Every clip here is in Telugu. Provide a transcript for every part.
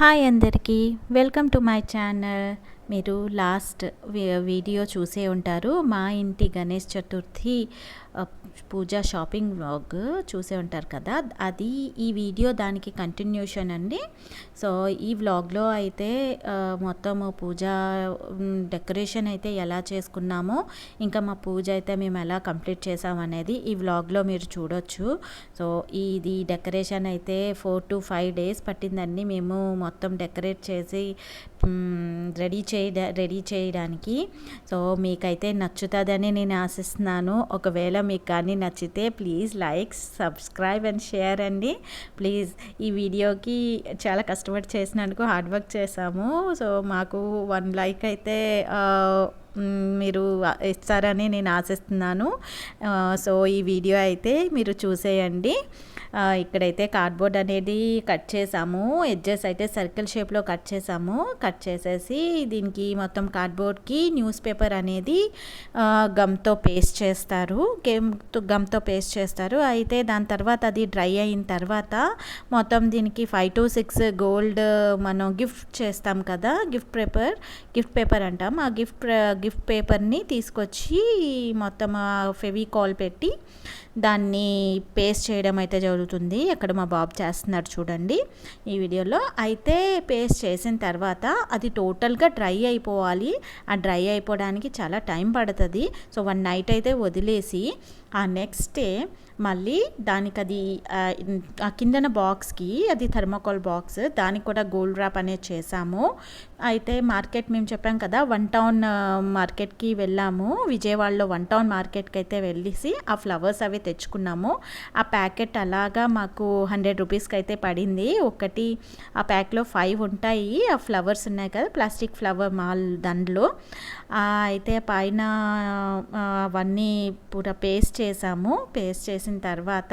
హాయ్ అందరికీ వెల్కమ్ టు మై ఛానల్. మీరు లాస్ట్ వీడియో చూసే ఉంటారు. మా ఇంటి గణేష్ చతుర్థి పూజ షాపింగ్ వ్లాగ్ చూసే ఉంటారు కదా. అది ఈ వీడియో దానికి కంటిన్యూషన్ అండి. సో ఈ వ్లాగ్లో అయితే మొత్తము పూజ డెకరేషన్ అయితే ఎలా చేసుకున్నామో ఇంకా మా పూజ అయితే మేము ఎలా కంప్లీట్ చేసామనేది ఈ వ్లాగ్లో మీరు చూడొచ్చు. సో ఇది డెకరేషన్ అయితే ఫోర్ టు ఫైవ్ డేస్ పట్టిందండి. మేము మొత్తం డెకరేట్ చేసి రెడీ చేయ రెడీ చేయడానికి. సో మీకైతే నచ్చుతుందని నేను ఆశిస్తున్నాను. ఒకవేళ మీకు కానీ నచ్చితే please like subscribe and share అండి. ప్లీజ్ ఈ వీడియోకి చాలా కష్టపడి చేసినందుకు హార్డ్ వర్క్ చేసాము సో మాకు వన్ లైక్ అయితే మీరు ఇస్తారని నేను ఆశిస్తున్నాను. సో ఈ వీడియో అయితే మీరు చూసేయండి. ఇక్కడైతే కార్డ్బోర్డ్ అనేది కట్ చేసాము. ఎడ్జెస్ అయితే సర్కిల్ షేప్లో కట్ చేసాము. కట్ చేసేసి దీనికి మొత్తం కార్డ్బోర్డ్కి న్యూస్ పేపర్ అనేది గమ్తో పేస్ట్ చేస్తారు. గేమ్ గమ్తో పేస్ట్ చేస్తారు. అయితే దాని తర్వాత అది డ్రై అయిన తర్వాత మొత్తం దీనికి ఫైవ్ టు సిక్స్ గోల్డ్ మనం గిఫ్ట్ చేస్తాం కదా గిఫ్ట్ పేపర్ గిఫ్ట్ పేపర్ అంటాం. ఆ గిఫ్ట్ గిఫ్ట్ పేపర్ని తీసుకొచ్చి మొత్తం ఫెవికాల్ పెట్టి దాన్ని పేస్ట్ చేయడం అయితే జరుగుతుంది. అక్కడ మా బాబు చేస్తున్నారు చూడండి. ఈ వీడియోలో అయితే పేస్ట్ చేసిన తర్వాత అది టోటల్గా డ్రై అయిపోవాలి. ఆ డ్రై అయిపోవడానికి చాలా టైం పడుతుంది. సో వన్ నైట్ అయితే వదిలేసి ఆ నెక్స్ట్ డే మళ్ళీ దానికి అది ఆ, కిందన బాక్స్కి అది థర్మోకాల్ బాక్స్ దానికి కూడా గోల్డ్ ర్యాప్ అనేది చేసాము అయితే మార్కెట్ మేము చెప్పాం కదా వన్ టౌన్ మార్కెట్కి వెళ్ళాము. విజయవాడలో వన్ టౌన్ మార్కెట్కి అయితే వెళ్ళేసి ఆ ఫ్లవర్స్ అవి తెచ్చుకున్నాము. ఆ ప్యాకెట్ అలాగా మాకు హండ్రెడ్ రూపీస్కి అయితే పడింది. ఒకటి ఆ ప్యాక్లో ఫైవ్ ఉంటాయి. ఆ ఫ్లవర్స్ ఉన్నాయి కదా ప్లాస్టిక్ ఫ్లవర్ మాల్ దాంట్లో. అయితే పైన అవన్నీ పూర పేస్ట్ చేసాము పేస్ట్ చేసి చేసిన తర్వాత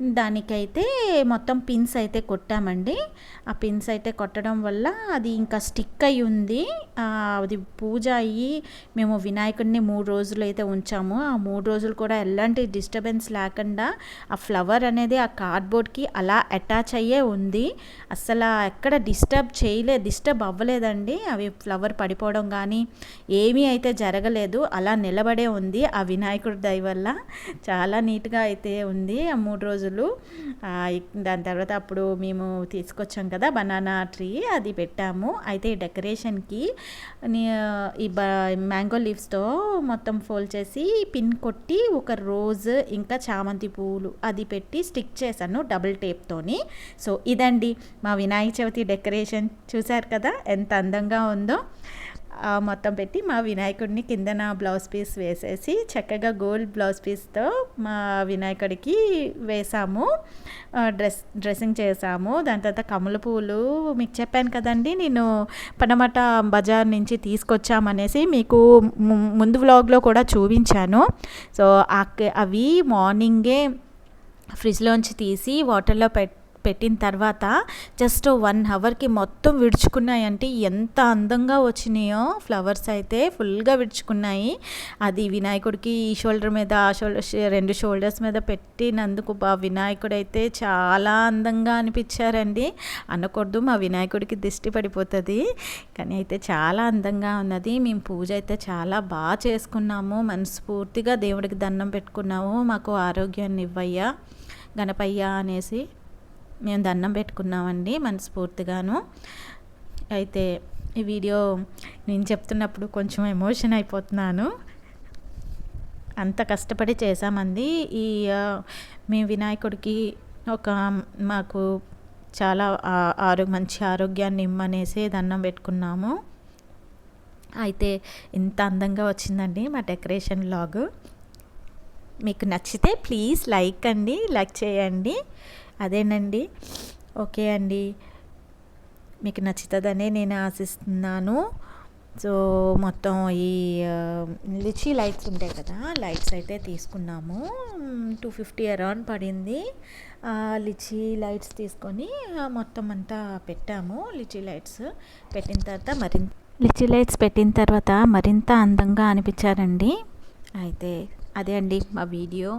దానికైతే మొత్తం పిన్స్ అయితే కొట్టామండి. ఆ పిన్స్ అయితే కొట్టడం వల్ల అది ఇంకా స్టిక్ అయి ఉంది. అది పూజ అయ్యి మేము వినాయకుడిని మూడు రోజులు అయితే ఉంచాము. ఆ మూడు రోజులు కూడా ఎలాంటి డిస్టర్బెన్స్ లేకుండా ఆ ఫ్లవర్ అనేది ఆ కార్డ్బోర్డ్కి అలా అటాచ్ అయ్యే ఉంది. అసలు ఎక్కడ డిస్టర్బ్ చేయలే డిస్టర్బ్ అవ్వలేదండి. అవి ఫ్లవర్ పడిపోవడం కానీ ఏమీ అయితే జరగలేదు. అలా నిలబడే ఉంది ఆ వినాయకుడి దయ వల్ల. చాలా నీట్గా అయితే ఉంది. ఆ మూడు రోజులు రోజులు. దాని తర్వాత అప్పుడు మేము తీసుకొచ్చాం కదా బనానా ట్రీ అది పెట్టాము. అయితే ఈ డెకరేషన్కి ఈ బ మ్యాంగో లీవ్స్తో మొత్తం ఫోల్డ్ చేసి పిన్ కొట్టి ఒక రోజ్ ఇంకా చామంతి పువ్వులు అది పెట్టి స్టిక్ చేశాను డబుల్ టేప్తోని. సో ఇదండి మా వినాయక చవితి డెకరేషన్. చూశారు కదా ఎంత అందంగా ఉందో. మొత్తం పెట్టి మా వినాయకుడిని కిందన బ్లౌజ్ పీస్ వేసేసి చక్కగా గోల్డ్ బ్లౌజ్ పీస్తో మా వినాయకుడికి వేసాము. డ్రెస్ డ్రెస్సింగ్ చేసాము. దాని తర్వాత కమల పూలు మీకు చెప్పాను కదండి నేను పనమట బజార్ నుంచి తీసుకొచ్చామనేసి మీకు ము- ముందు వ్లాగ్లో కూడా చూపించాను. సో అవి మార్నింగే ఫ్రిడ్జ్లోంచి తీసి వాటర్లో పెట్టి పెట్టిన తర్వాత జస్ట్ వన్ అవర్కి మొత్తం విడుచుకున్నాయంటే ఎంత అందంగా వచ్చినాయో. ఫ్లవర్స్ అయితే ఫుల్గా విడుచుకున్నాయి. అది వినాయకుడికి ఈ షోల్డర్ మీద ఆ షోల్డర్ రెండు షోల్డర్స్ మీద పెట్టినందుకు బా వినాయకుడు అయితే చాలా అందంగా అనిపించారండి. అనకూడదు మా వినాయకుడికి దిష్టి పడిపోతుంది. కానీ అయితే చాలా అందంగా ఉన్నది. మేము పూజ అయితే చాలా బాగా చేసుకున్నాము. మనస్ఫూర్తిగా దేవుడికి దండం పెట్టుకున్నాము. మాకు ఆరోగ్యాన్ని ఇవ్వయ్యా గణపయ్య అనేసి. మేము దండం పెట్టుకున్నామండి మనస్ఫూర్తిగాను. అయితే ఈ వీడియో నేను చెప్తున్నప్పుడు కొంచెం ఎమోషన్ అయిపోతున్నాను. అంత కష్టపడి చేశామండి. ఈ మీ వినాయకుడికి ఒక మాకు చాలా ఆరో మంచి ఆరోగ్యాన్ని ఇమ్మనేసి దండం పెట్టుకున్నాము. అయితే ఇంత అందంగా వచ్చిందండి మా డెకరేషన్ లాగు. మీకు నచ్చితే ప్లీజ్ లైక్ అండి లైక్ చేయండి. అదేనండి. ఓకే అండి. మీకు నచ్చుతుందనే నేను ఆశిస్తున్నాను. సో మొత్తం ఈ లిచీ లైట్స్ ఉంటాయి కదా లైట్స్ అయితే తీసుకున్నాము. టూ ఫిఫ్టీ అరౌండ్ పడింది. లిచీ లైట్స్ తీసుకొని మొత్తం అంతా పెట్టాము. లిచీ లైట్స్ పెట్టిన తర్వాత మరింత లిచీ లైట్స్ పెట్టిన తర్వాత మరింత అందంగా అనిపించారండి. అయితే అదే అండి మా వీడియో.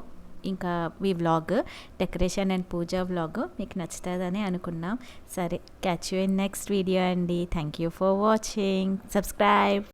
ఇంకా ఈ vlog decoration and puja vlog మీకు నచ్చుతుందని అనుకున్నాం. సరే catch you in next video అండి. Thank you for watching subscribe